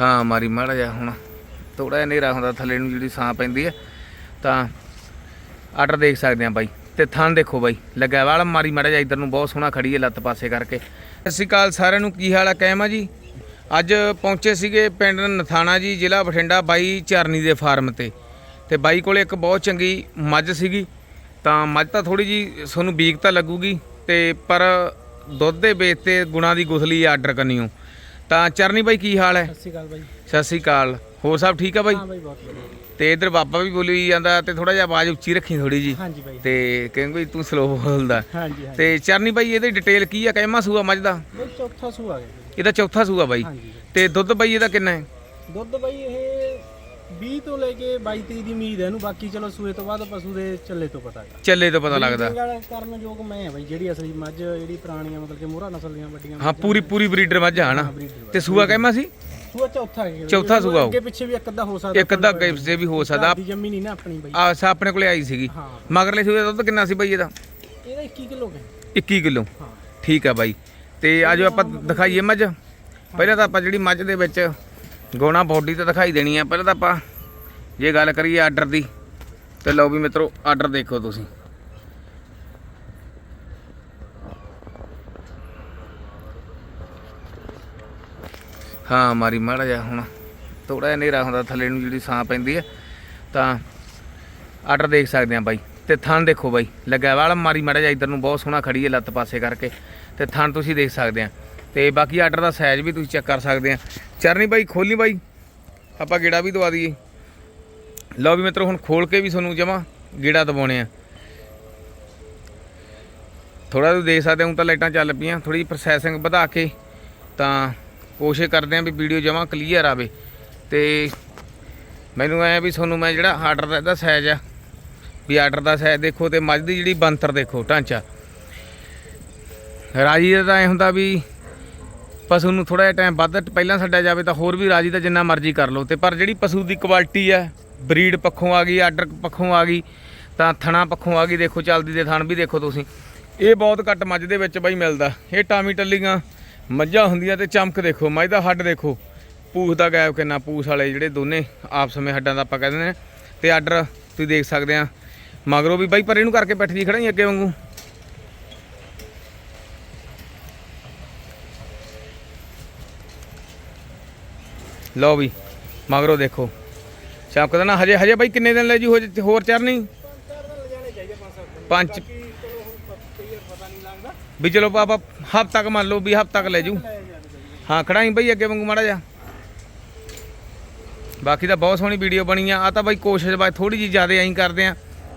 ਹਾਂ, ਮਾਰੀ ਮਾੜਾ ਜਿਹਾ ਹੁਣ। ਥੋੜਾ ਜਿਹਾ ਹਨੇਰਾ ਹੁੰਦਾ, ਥੱਲੇ ਨੂੰ ਜਿਹੜੀ ਸਾਂ ਪੈਂਦੀ ਹੈ, ਤਾਂ ਆਰਡਰ ਦੇਖ ਸਕਦੇ ਆ ਬਾਈ। ਤੇ ਥਣ ਦੇਖੋ ਬਾਈ, ਲੱਗਾ ਵਾਲਾ ਮਾਰੀ ਮਾੜਾ ਜਿਹਾ, ਇਧਰ ਨੂੰ ਬਹੁਤ ਸੋਹਣਾ ਖੜੀ ਹੈ ਲੱਤ ਪਾਸੇ ਕਰਕੇ। ਸਤਿ ਸ਼੍ਰੀ ਅਕਾਲ ਸਾਰਿਆਂ ਨੂੰ, ਕੀ ਹਾਲ ਹੈ ਕਹਿਮਾ ਜੀ? ਅੱਜ ਪਹੁੰਚੇ ਸੀਗੇ ਪਿੰਡ ਨਥਾਣਾ ਜੀ, ਜ਼ਿਲ੍ਹਾ ਬਠਿੰਡਾ ਬਾਈ ਚਰਨੀ ਦੇ ਫਾਰਮ ਤੇ। ਤੇ ਬਾਈ ਕੋਲੇ ਇੱਕ ਬਹੁਤ ਚੰਗੀ ਮੱਝ ਸੀਗੀ, ਤਾਂ ਮੱਝ ਤਾਂ ਥੋੜੀ ਜੀ ਤੁਹਾਨੂੰ ਬੀਕ ਤਾਂ ਲੱਗੂਗੀ, ਤੇ ਪਰ ਦੁੱਧ ਦੇ ਬੇਸ ਤੇ ਗੁਣਾ ਦੀ ਗੁਥਲੀ ਆਰਡਰ ਕਰਨੀਓ ਤਾਂ ਚਰਨੀ ਬਾਈ ਕੀ ਹਾਲ ਹੈ? ਸਤਿ ਸ਼੍ਰੀ ਅਕਾਲ ਬਾਈ। ਸਤਿ ਸ਼੍ਰੀ ਅਕਾਲ। ਹੋਰ ਸਭ ਠੀਕ ਆ ਬਾਈ? ਹਾਂ ਬਾਈ ਬਹੁਤ ਵਧੀਆ। ਤੇ ਇਧਰ ਬਾਬਾ ਵੀ ਬੋਲੀ ਜਾਂਦਾ ਤੇ ਥੋੜਾ ਜਿਹਾ ਆਵਾਜ਼ ਉੱਚੀ ਰੱਖੀ ਥੋੜੀ ਜੀ ਹਾਂਜੀ ਬਾਈ। ਤੇ ਕਹਿੰਦੇ ਵੀ ਤੂੰ ਸਲੋ ਬੋਲਦਾ। ਹਾਂਜੀ ਹਾਂਜੀ। ਤੇ ਚਰਨੀ ਬਾਈ ਇਹਦੀ ਡਿਟੇਲ ਕੀ ਆ? ਕਹਿਮਾ ਸੂਆ ਮੱਝ ਦਾ? ਬਾਈ ਚੌਥਾ ਸੂ ਆ ਗਿਆ। ਬਾਈ। ਇਹਦਾ ਚੌਥਾ ਸੂਆ ਬਾਈ। ਹਾਂਜੀ ਤੇ ਦੁੱਧ ਬਾਈ ਇਹਦਾ ਕਿੰਨਾ ਹੈ? ਦੁੱਧ ਬਾਈ ਇਹ 20 ਤੋਂ ਲੈ ਕੇ 22 ਤੀਹ ਦੀ ਉਮੀਦ ਹੈ ਇਹਨੂੰ ਬਾਕੀ ਚਲੋ ਸੂਏ ਤੋਂ ਬਾਅਦ ਪਸ਼ੂ ਦੇ ਚੱਲੇ ਤੋਂ ਪਤਾ ਹੈ। ਚੱਲੇ ਤੋਂ ਪਤਾ ਲੱਗਦਾ। ਕਰਨ ਯੋਗ ਮੈਂ ਹਾਂ ਬਾਈ ਜਿਹੜੀ ਅਸਲੀ ਮੱਝ ਜਿਹੜੀ ਪੁਰਾਣੀਆਂ ਮਤਲਬ ਕਿ ਮੋਹਰਾ ਨਸਲ ਦੀਆਂ ਵੱਡੀਆਂ ਹਾਂ ਪੂਰੀ ਪੂਰੀ ਬਰੀਡਰ ਮੱਝ ਆ ਹਨਾ? ਤੇ ਸੂਆ ਕਹਿਮਾ ਸੀ? ਸੂਆ ਚੌਥਾ ਹੈ। ਚੌਥਾ ਸੂਆ। ਅੱਗੇ ਪਿੱਛੇ ਵੀ ਇੱਕ ਅੱਧਾ ਹੋ ਸਕਦਾ ਇੱਕ ਅੱਧਾ ਗੈਪ ਸੇ ਵੀ ਹੋ ਸਕਦਾ। ਦੀ ਜੰਮੀ ਨਹੀਂ ਨਾ ਆਪਣੀ ਬਾਈ। ਆ ਸਾ ਆਪਣੇ ਕੋਲੇ ਆਈ ਸੀਗੀ। ਮਗਰਲੇ ਸੂਏ ਦਾ ਦੁੱਧ ਕਿੰਨਾ ਸੀ ਬਾਈ ਇਹਦਾ? ਇਹਦਾ 21 ਕਿਲੋ ਹੈ। 21 ਕਿਲੋ। ਹਾਂ। ਠੀਕ ਆ ਬਾਈ। ਤੇ ਆਜੋ ਆਪਾਂ ਦਿਖਾਈਏ ਮੱਝ। ਪਹਿਲਾਂ ਤਾਂ ਆਪਾਂ ਜਿਹੜੀ ਮੱਝ ਦੇ ਵਿੱਚ ਗੋਣਾ ਬੋਡੀ ਤੇ ਦਿਖਾਈ ਦੇਣੀ ਆ, ਪਹਿਲਾਂ ਤਾਂ ਆਪਾਂ ਜੇ ਗੱਲ ਕਰੀਏ ਆਰਡਰ ਦੀ, ਤੇ ਲਓ ਵੀ ਮਿੱਤਰੋ ਆਰਡਰ ਦੇਖੋ ਤੁਸੀਂ। ਹਾਂ, ਮਾਰੀ ਮਾੜਾ ਜਿਹਾ ਹੁਣ ਥੋੜਾ ਜਿਹਾ ਹਨੇਰਾ ਹੁੰਦਾ, ਥੱਲੇ ਨੂੰ ਜਿਹੜੀ ਸਾਂ ਪੈਂਦੀ ਹੈ ਤਾਂ ਆਰਡਰ ਦੇਖ ਸਕਦੇ ਆ ਬਾਈ। ਤੇ ਥਣ ਦੇਖੋ ਬਾਈ ਲੱਗਾ ਵਾਲਾ ਮਾਰੀ ਮਾੜਾ ਜਿਹਾ, ਇਧਰ ਨੂੰ ਬਹੁਤ ਸੋਹਣਾ ਖੜੀ ਹੈ ਲੱਤ ਪਾਸੇ ਕਰਕੇ। ਤੇ ਥਣ ਤੁਸੀਂ ਦੇਖ ਸਕਦੇ ਆ। ਤੇ ਬਾਕੀ ਆਰਡਰ ਦਾ ਸਾਈਜ਼ ਵੀ ਤੁਸੀਂ ਚੈੱਕ ਕਰ ਸਕਦੇ ਆ। ਚਰਨੀ ਬਾਈ, ਖੋਲੀ ਬਾਈ। ਆਪਾਂ ਗੇੜਾ ਵੀ ਦਵਾ ਦਈਏ। ਲਓ ਵੀ ਮਿੱਤਰੋ, ਹੁਣ ਖੋਲ ਕੇ ਵੀ ਤੁਹਾਨੂੰ ਜਮਾ ਗੇੜਾ ਦਵਾਉਣੇ ਆ। ਥੋੜਾ ਤੁਸੀਂ ਦੇਖ ਸਕਦੇ ਹੋ ਤਾਂ ਲਾਈਟਾਂ ਚੱਲ ਪਈਆਂ। ਥੋੜੀ ਪ੍ਰੋਸੈਸਿੰਗ ਵਧਾ ਕੇ ਤਾਂ ਕੋਸ਼ਿਸ਼ ਕਰਦੇ ਆ ਵੀ ਵੀਡੀਓ ਜਮਾ ਕਲੀਅਰ ਆਵੇ। ਤੇ ਮੈਨੂੰ ਐ ਵੀ ਤੁਹਾਨੂੰ ਮੈਂ ਜਿਹੜਾ ਆਰਡਰ ਦਾ ਇਹਦਾ ਸਾਈਜ਼ ਆ, ਵੀ ਆਰਡਰ ਦਾ ਸਾਈਜ਼ ਦੇਖੋ ਤੇ ਮੱਝ ਦੀ ਜਿਹੜੀ ਬੰਤਰ ਦੇਖੋ, ਢਾਂਚਾ। ਰਾਜੀ ਦਾ ਤਾਂ ਐ ਹੁੰਦਾ ਵੀ ਪਸ਼ੂ ਨੂੰ ਥੋੜਾ ਜਿਹਾ ਟਾਈਮ ਵੱਧ ਪਹਿਲਾਂ ਛੱਡਿਆ ਜਾਵੇ ਤਾਂ ਹੋਰ ਵੀ ਰਾਜੀ ਦਾ ਜਿੰਨਾ ਮਰਜ਼ੀ ਕਰ ਲਓ। ਤੇ ਪਰ ਜਿਹੜੀ ਪਸ਼ੂ ਦੀ ਕੁਆਲਿਟੀ ਹੈ ਬਰੀਡ ਪੱਖੋਂ ਆ ਗਈ ਆਰਡਰ ਪੱਖੋਂ ਆ ਗਈ, ਤਾਂ ਥਣਾ ਪੱਖੋਂ ਆ ਗਈ, ਦੇਖੋ ਚੱਲਦੀ ਦੇ ਥਣ ਵੀ ਦੇਖੋ ਤੁਸੀਂ। ਇਹ ਬਹੁਤ ਘੱਟ ਮੱਝ ਦੇ ਵਿੱਚ ਬਾਈ ਮਿਲਦਾ। ਇਹ ਟਾਮੀ ਟੱਲੀਆਂ, ਮੱਝਾਂ ਹੁੰਦੀਆਂ ਤੇ ਚਮਕ ਦੇਖੋ, ਮੱਝ ਦਾ ਹੱਡ ਦੇਖੋ। ਪੂਛ ਦਾ ਗਾਇਬ ਕਿੰਨਾ ਪੂਛ ਵਾਲੇ ਜਿਹੜੇ ਦੋਨੇ ਆਪ ਸਮੇਂ ਹੱਡਾਂ ਦਾ ਆਪਾਂ ਕਹਿੰਦੇ ਨੇ ਤੇ ਆਰਡਰ ਤੁਸੀਂ ਦੇਖ ਸਕਦੇ ਆ ਮਗਰੋਂ ਵੀ ਬਾਈ ਪਰ ਇਹਨੂੰ ਕਰਕੇ ਬੈਠ ਜੀ ਖੜਾ ਹੀ ਅੱਗੇ ਵਾਂਗੂ। ਲਓ ਵੀ, ਮਗਰੋਂ ਦੇਖੋ। ਚਮਕਦਾ ਨਾ, ਹਜੇ ਹਜੇ ਬਾਈ ਕਿੰਨੇ ਦਿਨ ਲੈ ਜੀ ਹੋ- ਹੋਰ ਚਰਨੀ ਪੰਜ ਵੀ ਚਲੋ ਪਾਪਾ ਹਫਤਾ ਤੱਕ ਮੰਨ ਲਓ ਵੀ ਹਫ਼ਤਾ ਤੱਕ ਲੈ ਜੂ। ਹਾਂ, ਖੜਾਈ ਬਈ ਅੱਗੇ ਵਾਂਗੂ ਮਾੜਾ ਜਾ ਬਾਕੀ ਤਾਂ ਬਹੁਤ ਸੋਹਣੀ ਵੀਡੀਓ ਬਣੀ ਆ। ਆ ਤਾਂ ਬਾਈ ਕੋਸ਼ਿਸ਼ ਬਾਈ ਥੋੜੀ ਜੀ ਜ਼ਿਆਦਾ ਐਂ ਕਰਦੇ ਆ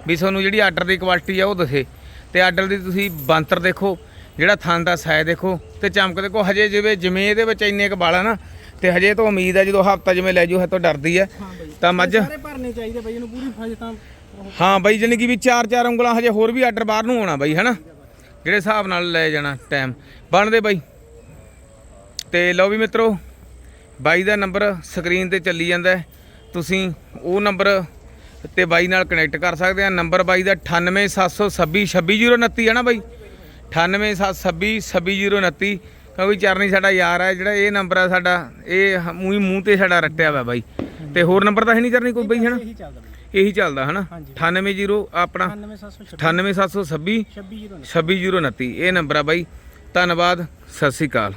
ਵੀ ਤੁਹਾਨੂੰ ਜਿਹੜੀ ਆਰਡਰ ਦੀ ਕੁਆਲਿਟੀ ਆ ਉਹ ਦਿਖੇ। ਤੇ ਆਰਡਰ ਦੀ ਤੁਸੀਂ ਬੰਤਰ ਦੇਖੋ, ਜਿਹੜਾ ਥਣ ਦਾ ਸਾਇ ਦੇਖੋ। ਤੇ ਚਮਕ ਦੇਖੋ, ਹਜੇ ਜਿਵੇਂ ਜਿਵੇਂ ਇਹਦੇ ਵਿੱਚ ਇੰਨੇ ਕ ਵਾਲ ਆ ਨਾ ਤੇ ਹਜੇ ਤੋਂ ਉਮੀਦ ਹੈ ਜਦੋਂ ਹਫਤਾ ਜਿਵੇਂ ਲੈ ਜੂ ਹੈ ਤਾਂ ਡਰਦੀ ਹੈ। ਤਾਂ ਮੱਝ ਸਾਰੇ ਭਰਨੇ ਚਾਹੀਦੇ ਬਾਈ ਇਹਨੂੰ ਪੂਰੀ ਫਜ ਤਾਂ ਹਾਂ ਬਾਈ ਜਾਣੀ ਕਿ ਵੀ ਚਾਰ ਚਾਰ ਉਂਗਲਾਂ ਹਜੇ ਹੋਰ ਵੀ ਆਰਡਰ ਬਾਹਰ ਨੂੰ ਆਉਣਾ ਬਾਈ ਹਨਾ? ਜਿਹੜੇ ਹਿਸਾਬ ਨਾਲ ਲੈ ਜਾਣਾ ਟਾਈਮ ਬਣਦੇ ਬਾਈ। ਤੇ ਲਓ ਵੀ ਮਿੱਤਰੋ ਬਾਈ ਦਾ ਨੰਬਰ ਸਕਰੀਨ ਤੇ ਚੱਲੀ ਜਾਂਦਾ। ਤੁਸੀਂ ਉਹ ਨੰਬਰ ਤੇ ਬਾਈ ਨਾਲ ਕਨੈਕਟ ਕਰ ਸਕਦੇ ਆ। ਨੰਬਰ ਬਾਈ ਦਾ 9876266029 ਹੈ ਨਾ ਬਾਈ? 9876266029 ਕਿਉਂਕਿ ਚਰਨੀ ਸਾਡਾ ਯਾਰ ਹੈ ਜਿਹੜਾ ਇਹ ਨੰਬਰ ਹੈ ਸਾਡਾ ਇਹ ਮੂੰਹ ਮੂੰਹ ਤੇ ਸਾਡਾ ਰੱਟਿਆ ਹੋਇਆ ਬਾਈ। ਤੇ ਹੋਰ ਨੰਬਰ ਤਾਂ ਹੈ ਨਹੀਂ ਚਰਨੀ ਕੋਈ ਬਾਈ ਹਨਾ? ਇਹੀ ਚੱਲਦਾ ਇਹੀ ਚੱਲਦਾ ਹਨਾ? ਹਾਂਜੀ। 980 ਆਪਣਾ। 98726 98726 26 26029 ਇਹ ਨੰਬਰ ਆ ਬਾਈ। ਧੰਨਵਾਦ। ਸਤਿ ਸ੍ਰੀ ਅਕਾਲ।